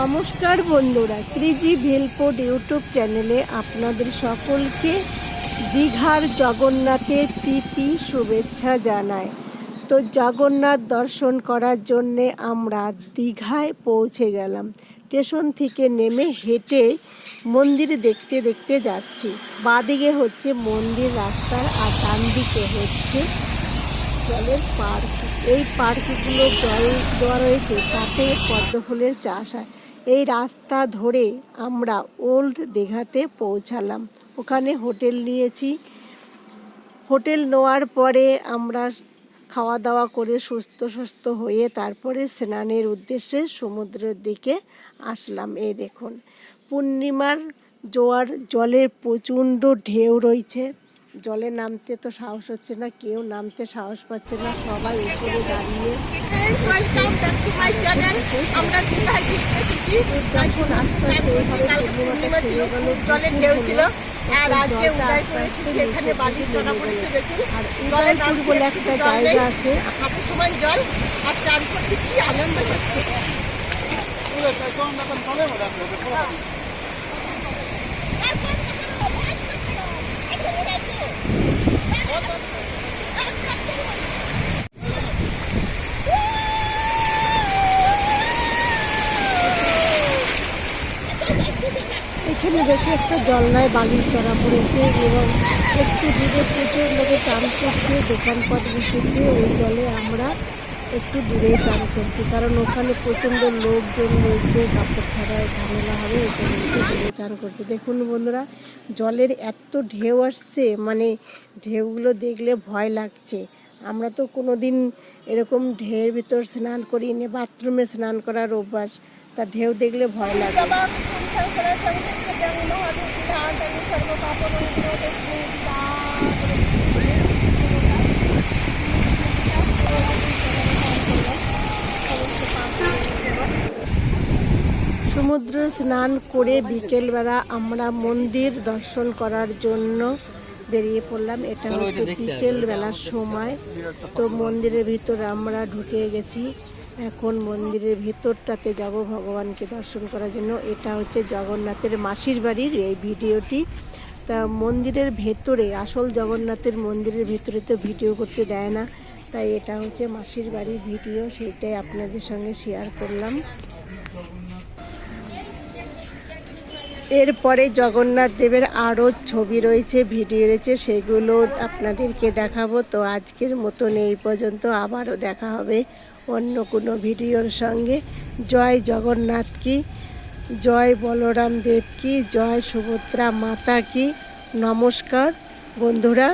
নমস্কার বন্ধুরা ক্রিজি ভেলপোড ইউটিউব চ্যানেলে আপনাদের সকলকে দীঘার জগন্নাথের প্রীতি শুভেচ্ছা জানায় তো জগন্নাথ দর্শন করার জন্যে আমরা দীঘায় পৌঁছে গেলাম। স্টেশন থেকে নেমে হেঁটে মন্দির দেখতে দেখতে যাচ্ছি। বাদিকে হচ্ছে মন্দির রাস্তার আর ডান দিকে হচ্ছে জলের পার্ক। এই পার্কগুলো জল দেওয়া রয়েছে, তাতে পদ্ম ফুলের চাষ হয়। এই রাস্তা ধরে আমরা ওল্ড দীঘাতে পৌঁছালাম। ওখানে হোটেল নিয়েছি। হোটেল নেওয়ার পরে আমরা খাওয়া দাওয়া করে সুস্থ সুস্থ হয়ে তারপরে স্নানের উদ্দেশ্যে সমুদ্রের দিকে আসলাম। এই দেখুন, পূর্ণিমার জোয়ার, জলের প্রচণ্ড ঢেউ রয়েছে। জলে নামতে তো সাহস হচ্ছে না, কেউ নামতে সাহস পাচ্ছে না, সবাই উপরে দাঁড়িয়ে। যখন আস্তে আস্তে এইভাবে পূর্ণিমাটা পূর্ণিমা ছেড়ে জলের ঢেউ ছিল আর জল আর চান করতে কি আনন্দ এখানে একটা জল নাই বালির চড়া পড়েছে এবং একটু দূরে প্রচুর লোকে চান করছে, দোকানপাট বসেছে, ওই জলে আমরা একটু দূরে চান করছি। কারণ ওখানে প্রচণ্ড লোকজন রয়েছে, কাপড় ছাড়া ঝামেলা হবে, ওই জন্য একটু দূরে চান করছে। দেখুন বন্ধুরা, জলের এত ঢেউ আসছে মানে ঢেউগুলো দেখলে ভয় লাগছে। আমরা তো কোনো দিন এরকম ঢেউর ভিতর স্নান করিনি, বাথরুমে স্নান করার অভ্যাস। তা ঢেউ দেখলে ভয় লাগে। সমুদ্র স্নান করে বিকেলবেলা আমরা মন্দির দর্শন করার জন্য বেরিয়ে পড়লাম। এটা হচ্ছে বিকেলবেলার সময়। তো মন্দিরের ভিতরে আমরা ঢুকে গেছি। এখন মন্দিরের ভেতরটাতে যাব ভগবানকে দর্শন করার জন্য। এটা হচ্ছে জগন্নাথের মাসির বাড়ির এই ভিডিওটি। তা মন্দিরের ভেতরে, আসল জগন্নাথের মন্দিরের ভেতরে তো ভিডিও করতে দেয় না। তাই এটা হচ্ছে মাসির বাড়ির ভিডিও, সেটাই আপনাদের সঙ্গে শেয়ার করলাম। এরপরে জগন্নাথ দেবের আরও ছবি রয়েছে, ভিডিও রয়েছে, সেগুলো আপনাদেরকে দেখাবো। তো আজকের মতন এই পর্যন্ত আবারও দেখা হবে অন্য কোনো ভিডিওর সঙ্গে। জয় জগন্নাথ কি? জয় বলরাম দেব কি? জয় সুভদ্রা মাতা কি? নমস্কার বন্ধুরা।